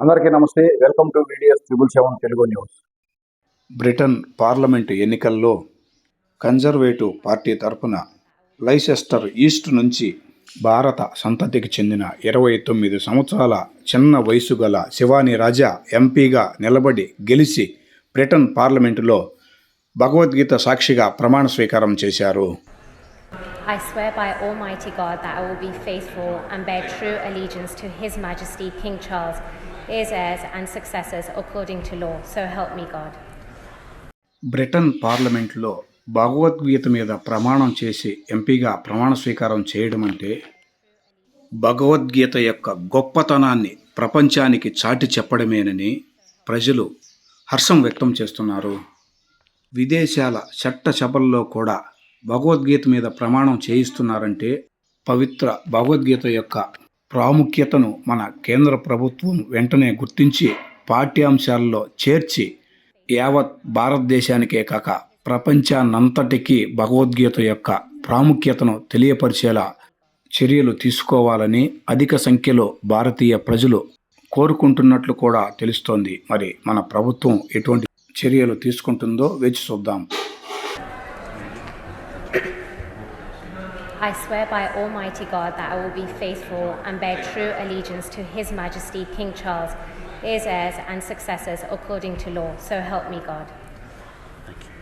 అందరికీ నమస్తే. Welcome to videos triple seven Telugu news. Britain parliament ఎన్నికల్లో కన్జర్వేటివ్ పార్టీ తరపున లైసెస్టర్ ఈస్ట్ నుంచి భారత సంతతికి చెందిన ఇరవై తొమ్మిది సంవత్సరాల చిన్న వయసు గల శివాని రాజా ఎంపీగా నిలబడి గెలిచి బ్రిటన్ పార్లమెంటులో భగవద్గీత సాక్షిగా ప్రమాణ స్వీకారం చేశారు. I swear by Almighty God that I will be faithful and bear true allegiance to His Majesty King Charles, his heirs and successors according to law. So help me God. Britain పార్లమెంట్లో భగవద్గీత మీద ప్రమాణం చేసి ఎంపీగా ప్రమాణ స్వీకారం చేయడం అంటే భగవద్గీత యొక్క గొప్పతనాన్ని ప్రపంచానికి చాటి చెప్పడమేనని ప్రజలు హర్షం వ్యక్తం చేస్తున్నారు విదేశాల చట్టసభల్లో కూడా భగవద్గీత మీద ప్రమాణం చేయిస్తున్నారంటే పవిత్ర భగవద్గీత యొక్క ప్రాముఖ్యతను మన కేంద్ర ప్రభుత్వం వెంటనే గుర్తించి పాఠ్యాంశాల్లో చేర్చి యావత్ భారతదేశానికే కాక ప్రపంచానంతటికీ భగవద్గీత యొక్క ప్రాముఖ్యతను తెలియపరిచేలా చర్యలు తీసుకోవాలని అధిక సంఖ్యలో భారతీయ ప్రజలు కోరుకుంటున్నట్లు కూడా తెలుస్తోంది. మరి మన ప్రభుత్వం ఎటువంటి చర్యలు తీసుకుంటుందో వేచి చూద్దాం. I swear by Almighty God that I will be faithful and bear true allegiance to His Majesty King Charles, his heirs and successors according to law. So help me God. Thank you.